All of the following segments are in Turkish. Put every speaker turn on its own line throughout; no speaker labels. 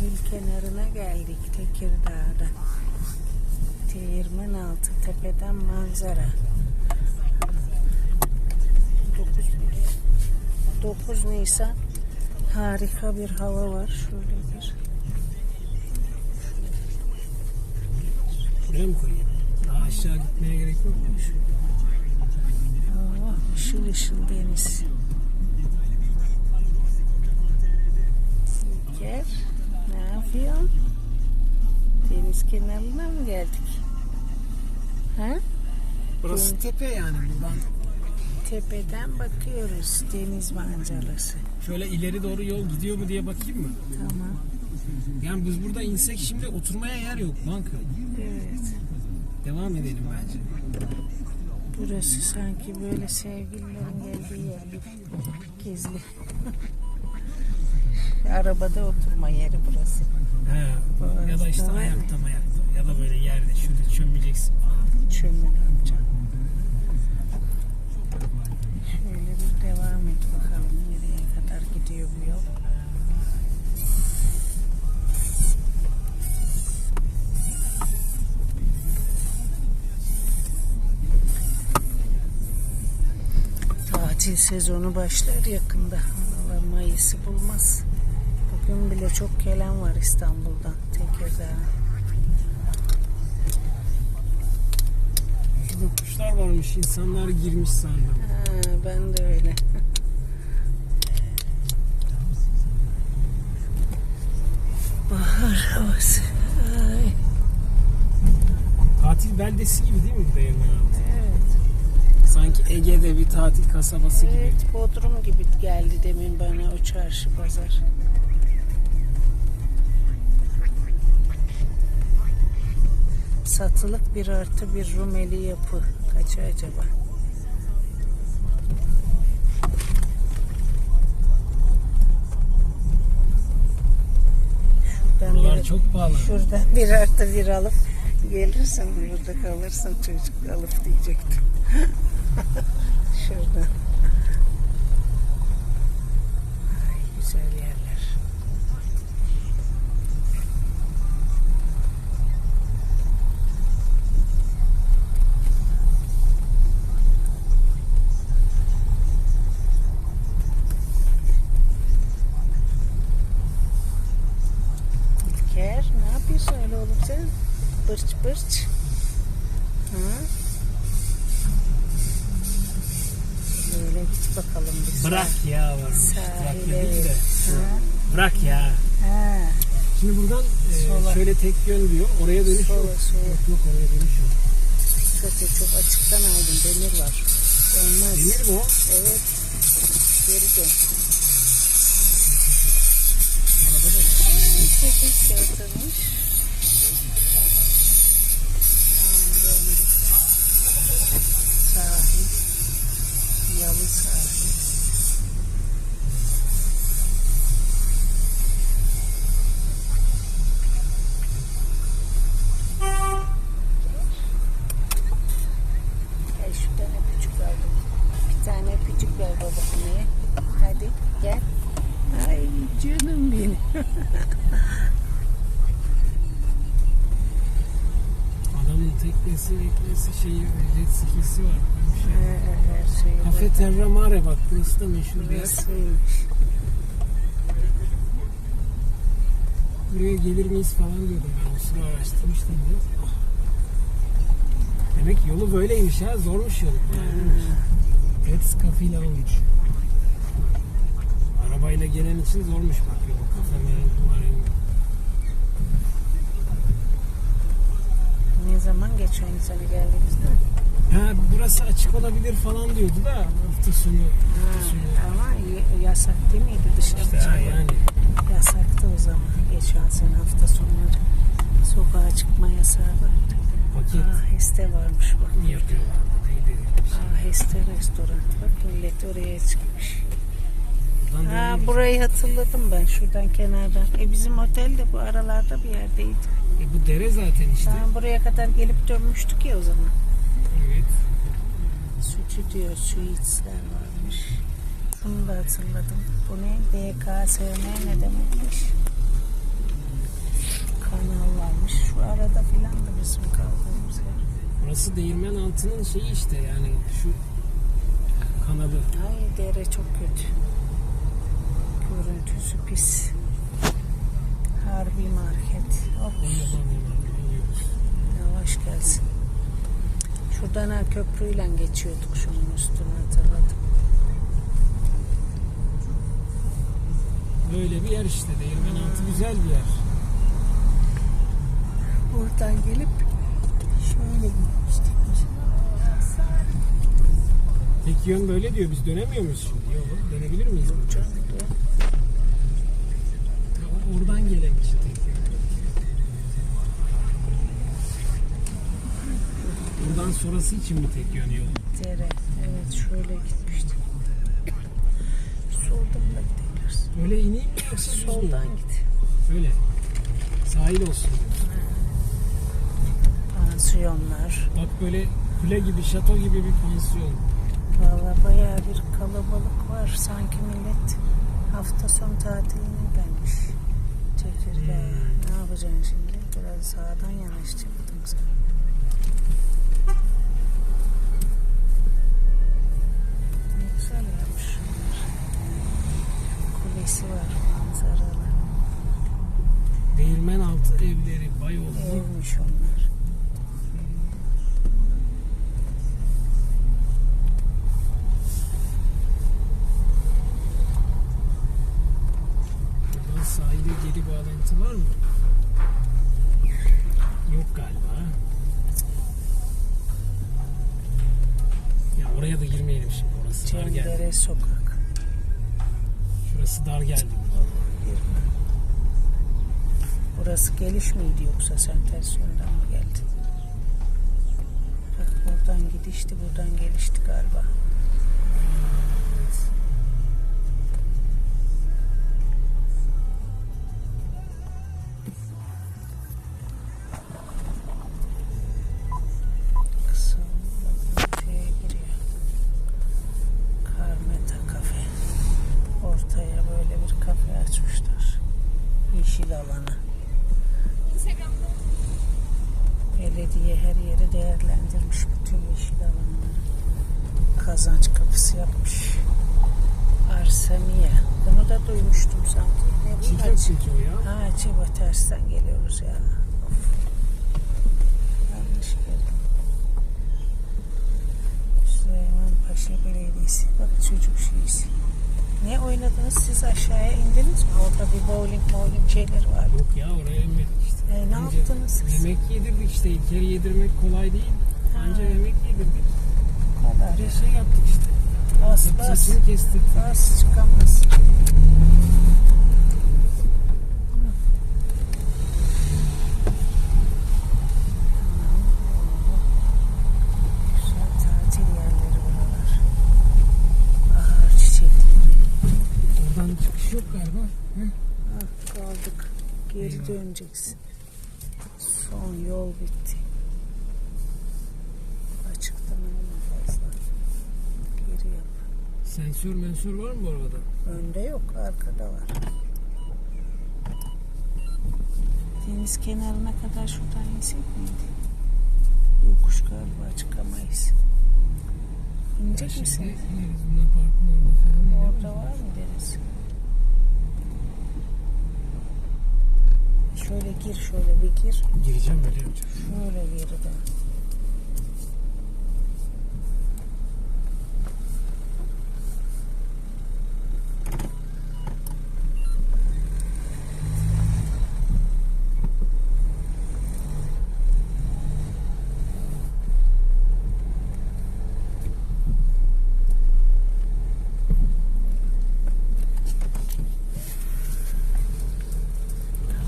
Sahil kenarına geldik Tekirdağ'da. Değirmen altı tepeden manzara. 9, 9 Nisan harika bir hava var. Şöyle bir
Buraya mı koyayım? Daha aşağı gitmeye gerek yok mu?
oh, ışıl ışıl deniz. İlker yapıyorsun? Deniz kenarına mı geldik? Ha?
Burası tepe yani buradan.
Tepeden bakıyoruz deniz manzarası.
Şöyle ileri doğru yol gidiyor mu diye bakayım mı?
Tamam.
Yani biz burada insek şimdi oturmaya yer yok banka.
Evet.
Devam edelim bence.
Burası sanki böyle sevgililerin geldiği yer gibi. Gizli. Arabada oturma yeri burası.
He. Ya da işte ayakta ayakta. Ya da böyle yerde şurada çömeceksin.
Çömür amca. Şöyle bir devam et bakalım nereye kadar gidiyor bu yol. Tatil sezonu başlar yakında. Valla Mayıs'ı bulmaz. Bugün bile çok gelen var İstanbul'dan Tekirdağ'a.
Şurada kuşlar varmış. insanlar girmiş sandım.
Ha, ben de öyle. Bahar havası. Ay,
Tatil beldesi gibi değil mi bu altı?
evet.
Sanki Ege'de bir tatil kasabası gibi.
Evet, Bodrum gibi geldi demin bana o çarşı pazar. Satılık bir artı bir Rumeli yapı. Kaça acaba?
Buralar
bir-
çok pahalı.
Şuradan bir artı bir alıp gelirsin burada kalırsın çocuk alıp diyecektim. Şuradan. Yapıyorsun öyle oğlum sen? Bırç bırç. Hı? Böyle git bakalım bir
Bırak ya varmış. Bırak
Sahile.
değil de.
Ha?
Bırak ya.
Ha.
Şimdi buradan e, şöyle tek yön diyor. Oraya dönüş
Sola,
yok.
sola.
Yok yok oraya dönüş yok.
Dikkat et çok açıktan aldın demir var. Dönmez.
Demir mi o?
Evet. Geri dön. Sekiz kağıtmış. Tamam Yalı sahil. Gel şuradan. Bir tane öpücük ver babaanneye. Hadi gel. Ay canım benim.
Adamın teknesi, teknesi şeyi, jet skisi var. Cafe Terra Mare bak burası da meşhur bir yer. Buraya gelir miyiz falan diyordum ben. O sıra araştırmıştım biraz. Demek yolu böyleymiş ha. Zormuş yol. Pets Cafe Lounge. Arabayla gelen için zormuş bak yolu. Kafe var.
Ne zaman geçen sene mi?
Ha burası açık olabilir falan diyordu da hafta sonu. Hafta sonu.
Ama yasak değil miydi dışarı
İşte
çıkmak?
yani.
Yasaktı o zaman. Geçen sene hafta sonları. Sokağa çıkma yasağı vardı.
Paket
Aa, Heste varmış bak.
yapıyorlar. Neydi?
Aa, Heste restoran. Bak millet oraya çıkmış.
Buradan
Ha, burayı hatırladım ben şuradan kenardan. E bizim otel de bu aralarda bir yerdeydi.
E, bu dere zaten işte.
Tamam buraya kadar gelip dönmüştük ya o zaman.
Evet.
Stüdyo suitesler varmış. Bunu da hatırladım. Bu ne? DKSM ne demekmiş? da bizim kaldığımız yer.
Burası değirmen altının şeyi işte yani şu kanalı.
Ay dere çok kötü. Görüntüsü pis. Harbi market. Hop, yavaş gelsin. Şuradan ha köprüyle geçiyorduk şunun üstüne hatırladım.
Böyle bir yer işte değirmen altı güzel bir yer.
Buradan gelip şöyle gitmiştik.
Tek yön böyle diyor biz dönemiyor muyuz şimdi? Yok dönebilir miyiz? Ya Oradan gelen işte tek yön. Buradan sonrası için mi tek yön yol?
Dere. Evet şöyle gitmiştik. Soldan da gidebiliriz.
Öyle ineyim mi yoksa düz mü?
Soldan git.
Öyle. Sahil olsun.
Pansiyonlar.
Bak böyle kule gibi, şato gibi bir pansiyon.
Valla bayağı bir kalabalık var. Sanki millet hafta son tatiline gelmiş. Çekirge. Ne yapacaksın şimdi? Biraz sağdan yanaşacaktım sen. Kulesi var manzaralı.
Değirmen altı evleri, Bayoğlu.
Evmiş onlar. Sokak.
Şurası dar geldi.
Burası geliş miydi yoksa sen ters yönden mi geldin? Bak buradan gidişti, buradan gelişti galiba. Kazanç kapısı yapmış. Arsamiye. Bunu da duymuştum sanki. Ne bu?
Çiğdem o ya.
Ha Çiba tersten geliyoruz ya. Of. Yanlış geldim. Süleyman Paşa Belediyesi. Bak çocuk şeysi. Ne oynadınız siz aşağıya indiniz mi? Orada bir bowling bowling şeyleri var.
Yok ya oraya inmedik işte.
E, ne
Anca
yaptınız siz?
Yemek yedirdik işte. İlkeri yedirmek kolay değil. Anca yemek yedirdik.
Kadar.
Bir şey yaptık işte.
Bas bas.
Saçını kestik.
Bas çıkamaz.
Çıkış yok galiba. Hı?
Ah, kaldık. Geri
Eyvah.
döneceksin. Son yol bitti. Açıktan olma fazla. Geri yap.
Sensör mensör var mı bu arabada?
Önde yok, arkada var. Deniz kenarına kadar şuradan insek miydi? Yokuş galiba çıkamayız. İnecek
Şimdi
misin?
ineriz. Luna Park'ın orada falan.
Orada var mı deniz? Şöyle gir, şöyle bir gir.
Gireceğim öyle yapacağım.
Şöyle geri dön.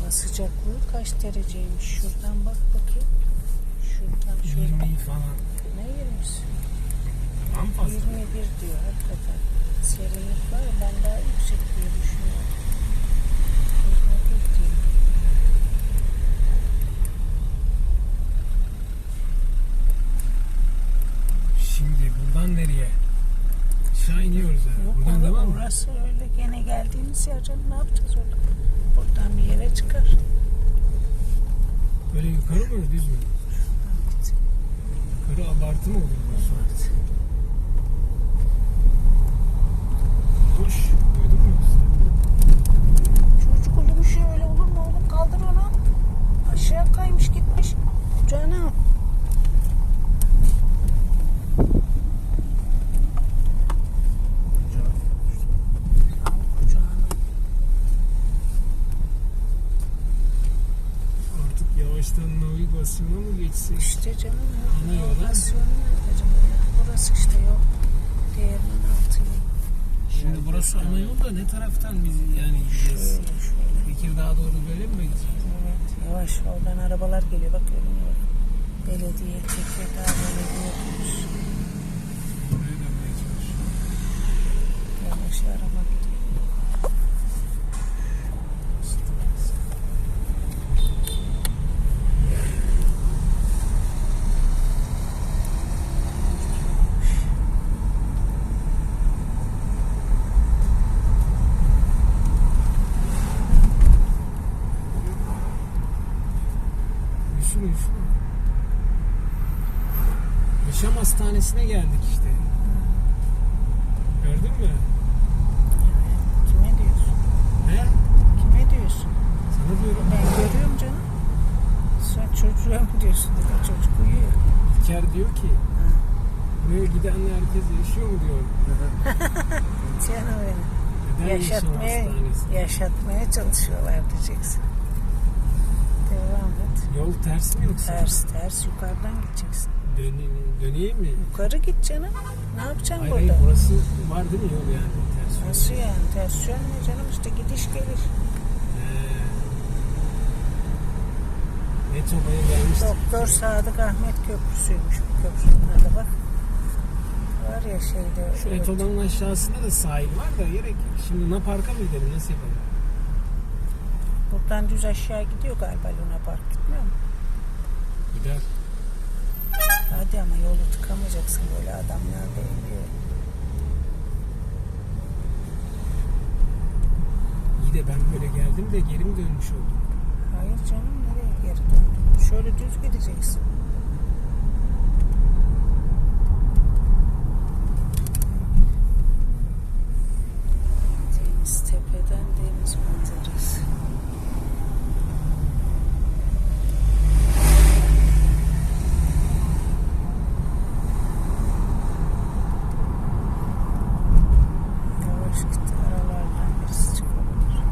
Hava sıcaklığı kaç dereceymiş? Şuradan bak bakayım. Şuradan şuradan.
20 falan.
Ne 20'si?
Tam fazla.
21 diyor hakikaten. Serinlik var ya ben daha yüksek diye düşünüyorum. 21 diyor.
Şimdi buradan nereye? Aşağı iniyoruz yani.
Yok
Buradan devam mı?
orası öyle gene geldiğimiz yer canım ne yapacağız orada? Buradan bir yere çıkar.
Böyle Yukarı mı düz mü? Yukarı abartı mı olur burası? Hoş. Duydun mu yoksa?
Çocuk uyumuş ya öyle olur mu oğlum kaldır onu. Aşağı kaymış gitmiş. Canım. Al kucağına.
Yavaştan navigasyona mı geçsek?
İşte canım.
Ana yola.
Navigasyonu nerede canım ya? Burası işte yok. Diğerinin altı.
Şimdi burası ana yol da ne taraftan biz yani gideceğiz?
Şöyle.
Tekirdağ'a doğru böyle mi gideceğiz?
Evet yavaş oradan arabalar geliyor bak görünüyor. Belediye Tekirdağ Belediye
çalışıyor.
Yavaş araba gidiyor.
Yusuf Yusuf. Yaşam Hastanesi'ne geldik işte. Gördün mü?
Kime diyorsun?
He?
Kime diyorsun?
Sana diyorum.
Ben görüyorum canım. Sen çocuğa mı diyorsun dedim. Çocuk uyuyor.
İlker diyor ki buraya gidenler herkes yaşıyor mu diyor.
Canım benim.
Neden
Yaşatmaya, yaşatmaya çalışıyorlar diyeceksin. Devam et.
Yol ters mi yoksa?
Ters ters yukarıdan gideceksin.
Döneyim, döneyim mi?
Yukarı git canım. Ne yapacaksın
Hayır
burada?
hayır burası var değil mi yol yani? Ters yol.
Nasıl yani? Ters yön mü canım? İşte gidiş gelir.
He. Etoba'ya gelmiştik.
Doktor Sadık Ahmet Köprüsü'ymüş bu köprünün adı bak. Var ya şeyde.
Şu
evet.
Etoba'nın aşağısında da sahil var da gerek. Şimdi Luna Park'a mı gidelim? Nasıl yapalım?
Buradan düz aşağı gidiyor galiba Luna Park gitmiyor mu?
Gider.
Hadi ama yolu tıkamayacaksın böyle adamlar bekliyor.
İyi de ben böyle geldim de geri mi dönmüş oldum?
Hayır canım nereye geri döndün? Şöyle düz gideceksin. Deniz tepeden deniz manzarası. Yavaş git aralardan birisi çıkabilir.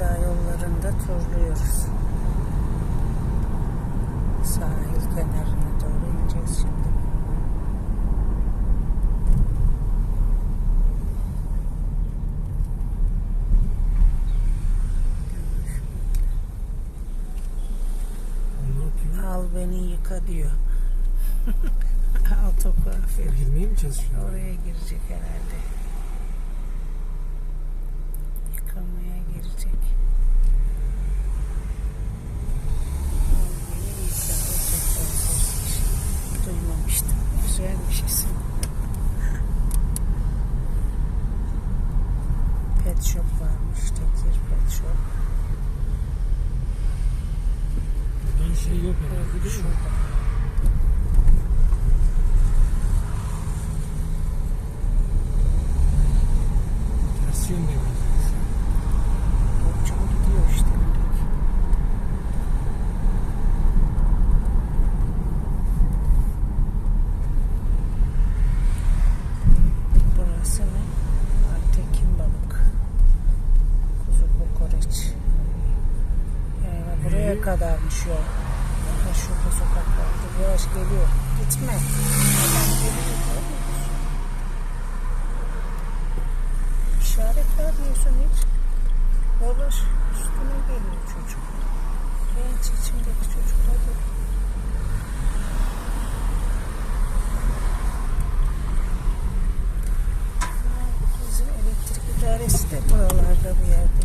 Tekirdağ yollarında turluyoruz. Sahil kenarına doğru ineceğiz şimdi. Al beni yıka diyor. Autokuaför.
Girmeye mi çalışıyor?
Oraya girecek herhalde. Yıkamaya girecek. Al beni yıka. Autokuaför. Duymamıştım. Güzelmiş isim. Pet shop varmış. Tekir pet shop.
Buradan şey yok herhalde değil mi?
Şurada.
Ters yönde mi?
Topçu gidiyor işte. direkt. Burası ne? Aytekin balık. Kuzu kokoreç.
Ee?
kadarmış yol. Ha şurada sokak. Yavaş geliyor. Gitme. İşaret vermiyorsun hiç. Yavaş üstüne geliyor çocuk. Genç içimdeki bizim elektrik idaresi de buralarda bir yerdeydi.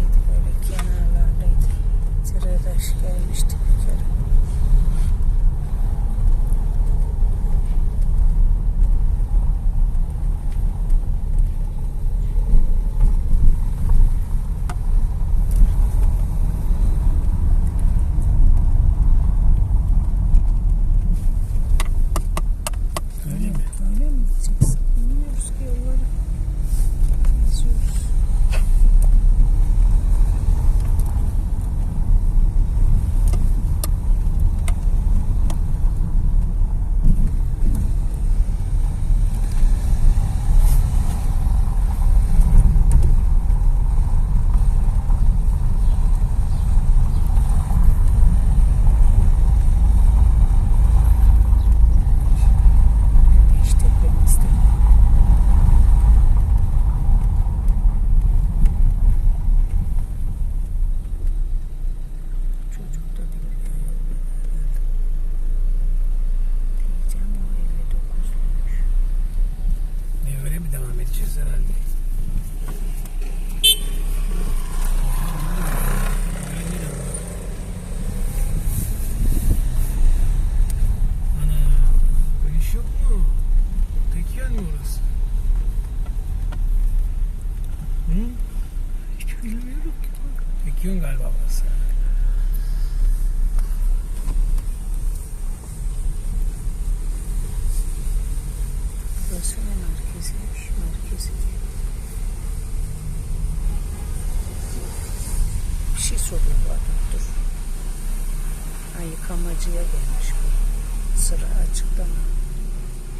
Yıkamacıya gelmiş bu. Sıra açıkta mı?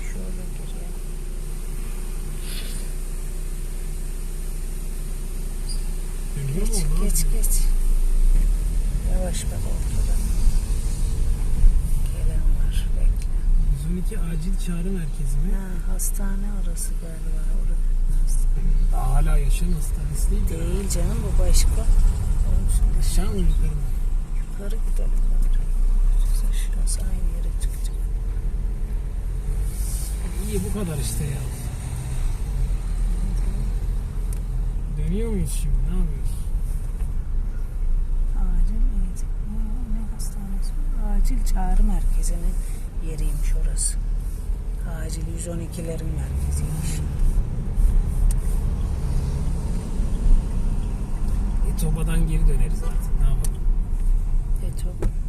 Şöyle giriyor. Geç, geç, geç. Yavaş bak ortada. Gelen var, bekle.
112 acil çağrı merkezi mi?
Ha, hastane orası galiba. Orada hastane.
Daha hala yaşam hastanesi değil mi?
Değil canım bu başka. Onun için de
mı yukarı mı?
yukarı gidelim bari. Şurası aynı yere çıkacak.
İyi bu kadar işte ya. Dönüyor muyuz şimdi? Ne yapıyoruz?
Acil neydi? Ne, ne hastanesi? Acil çağrı merkezinin yeriymiş orası. Acil 112'lerin merkeziymiş.
Etoba'dan geri döneriz artık. Ne yapalım?
Eto
Hı.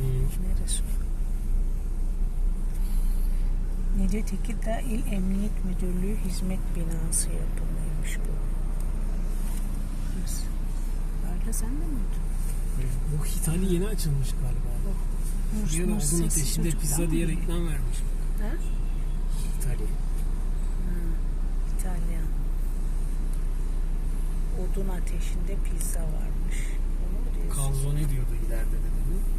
Neresi? o? Nice Tekirdağ İl Emniyet Müdürlüğü hizmet binası yapımıymış bu. Nasıl? Arda sen de mi oldun?
Bu Hitali yeni açılmış galiba.
Murs,
Bir
sesi
ateşinde pizza diye reklam vermiş.
Ha?
Hitali.
İtalyan. Odun ateşinde pizza varmış. Onu mu diyorsun?
Calzone diyordu ileride de değil mi?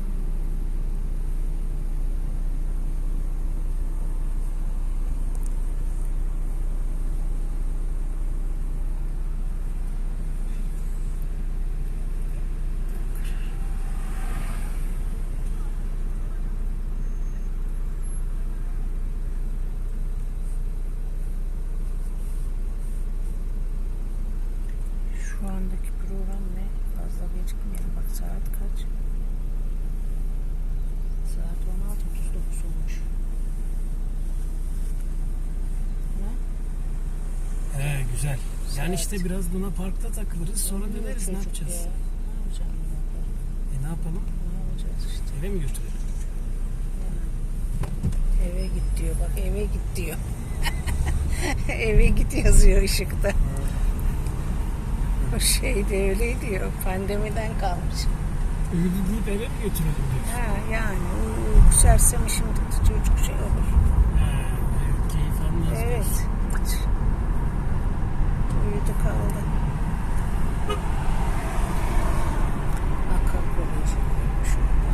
Şu andaki program ne? Fazla gecikmeyelim. Bak saat kaç? Saat 16.39 olmuş. Ne?
He güzel. Yani
Saat.
işte biraz Luna Park'ta takılırız sonra
Uyuyor
döneriz ne
çocuk
yapacağız?
ya. Ne yapacağım ne yapalım?
E ne yapalım?
Ne yapacağız işte?
Eve mi götürelim?
Eve git diyor. Bak eve git diyor. eve git yazıyor ışıkta. O şey de öyle diyor. Pandemiden kalmış.
Uyudu deyip eve mi götürelim diyor.
Ha yani uy- uyku sersemi şimdi çocuk şey olur.
Evet, keyif almaz.
Evet. Uyudu kaldı. Akıl koleji şurada.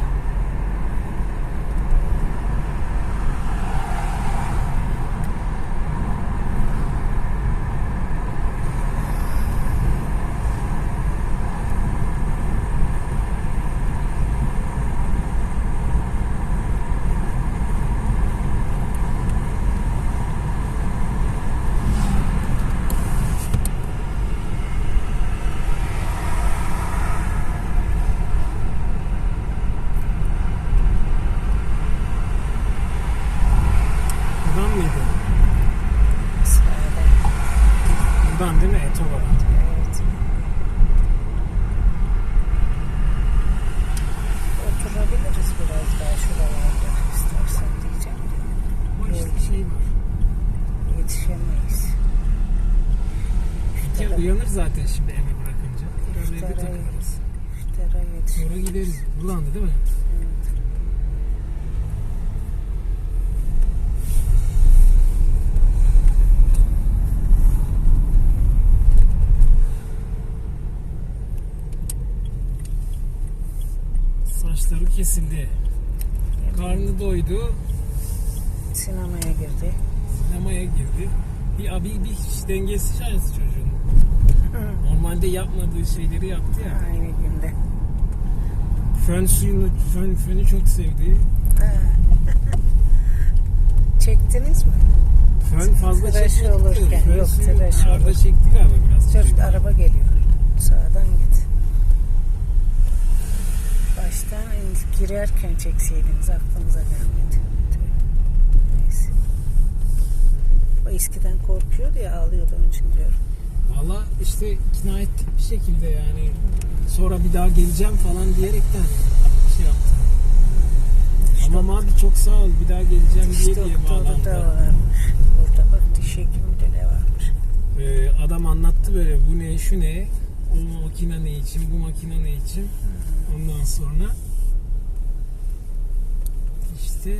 Gideriz. Bulandı değil mi? Saçları kesildi. Karnı doydu.
Sinemaya girdi.
Sinemaya girdi. Bir abi bir hiç dengesiz şahıs çocuğun. Normalde yapmadığı şeyleri yaptı ya.
Aynı günde.
Fön suyunu, fön, fönü çok sevdi.
Çektiniz mi?
Fön fazla
Tıraş
çekmedi.
olurken,
Fön
yok,
suyu
tıraş
Arada çekti galiba biraz.
Dur araba geliyor. Sağdan git. Baştan girerken çekseydiniz aklınıza gelmedi. Tüh. Neyse. O eskiden korkuyordu ya ağlıyordu onun için diyorum.
Valla işte ikna ettik bir şekilde yani. Sonra bir daha geleceğim falan diyerekten şey yaptı. Tamam abi çok sağ ol bir daha geleceğim diye diye
da
bağlandı.
varmış. Burada bak diş hekimi de ne varmış.
Ee, adam anlattı böyle bu ne şu ne o makine ne için bu makine ne için ondan sonra işte